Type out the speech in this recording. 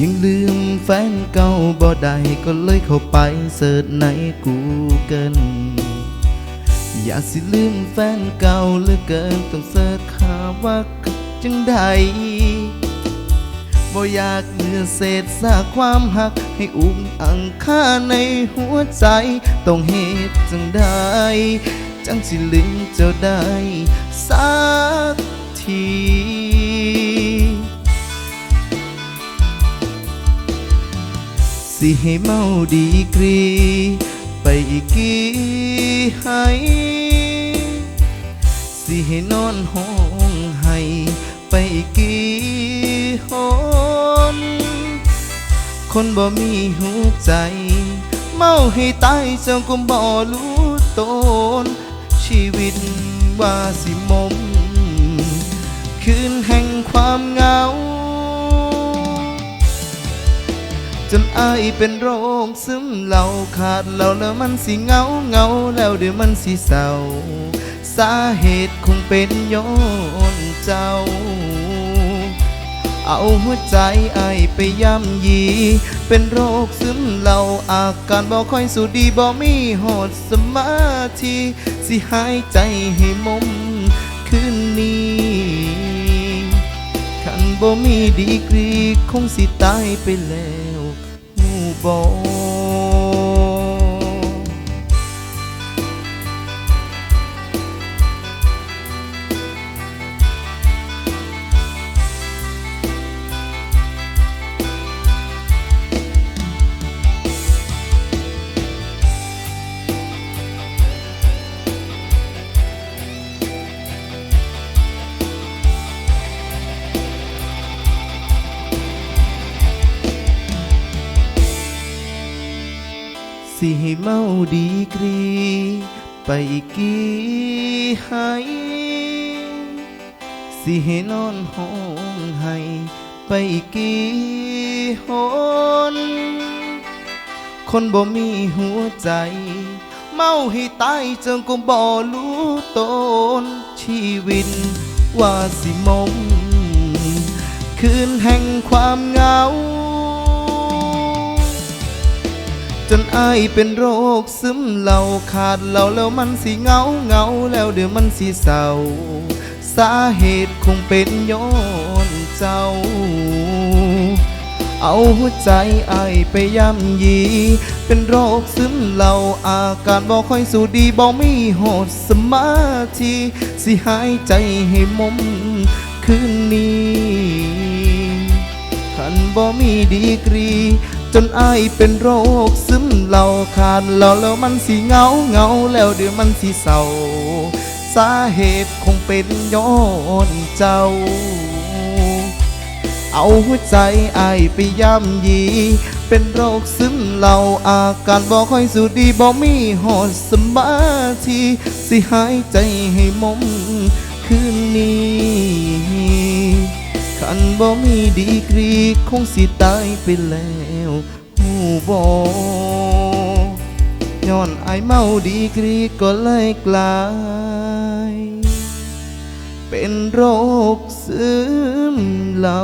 ยังลืมแฟนเก่าบ่ได้ก็เลยเข้าไปเสิร์ชในกูเกิลอยากสิลืมแฟนเก่าเหลือเกินต้องเสิร์ชหาว่าจังใดบ่อยากเหลือเศษซากความหัก ให้อุ้มอังค่าในหัวใจ ต้องเหตุจังใดจังสิลืมเจ้าได้สักที สิให้เมาดีกรี ไปอีกกี่ให้สิให้นอนห้องให้ไปอีกกี่หนคนบ่มีหัวใจ เมาให้ตายเจ้าก็บ่รู้ตนชีวิตว่าสิมม จนอายเป็นโรคซึมเหล่าขาดเหล่าแล้วมันสิเงาเงาแล้วเดี๋ยวมันสิเศร้า สาเหตุคงเป็นย้อนเจ้า เอาหัวใจอายไปย่ำยี เป็นโรคซึมเหล่าอาการบ่ค่อยสูดีบ่มีหอดสมาธิสิหายใจให้มมคืนนี้ขันบ่มีดีกรีคงสิตายไปแล้ว หู สิให้เมาดีกรี ไปกี่ให้สิให้นอนห้องให้ไปกี่หนคนบ่มีหัวใจ เมาให้ตายจนก็บ่รู้ตนชีวิตว่าสิมมคืนแห่งความเหงา จนอายเป็นโรคซึมเหล่าขาดเหล่าแล้วมันสิเงาเงาแล้วเดี๋ยวมันสิเศร้า สาเหตุคงเป็นย้อนเจ้า เอาหัวใจอายไปย่ำยี เป็นโรคซึมเหล่าอาการบ่ค่อยสูดีบ่มีหดสมาธิสิหายใจให้มมคืนนี้ขันบ่มีดีกรี จนอายเป็นโรคซึมเหล่าขาดเหล่าแล้วมันสิเงาเงาแล้วเดี๋ยวมันสิเศร้า สาเหตุคงเป็นย้อนเจ้า เอาหัวใจอายไปย่ำยี เป็นโรคซึมเหล่าอาการบ่ค่อยสูดีบ่มีหอดสมาธิสิหายใจให้มมคืนนี้ คันบ่มีดีกรีคงสิตายไปแล้วหูบอย้อนอายเมาดีกรีก็เลยกลาย เป็นโรคซึมเหล่า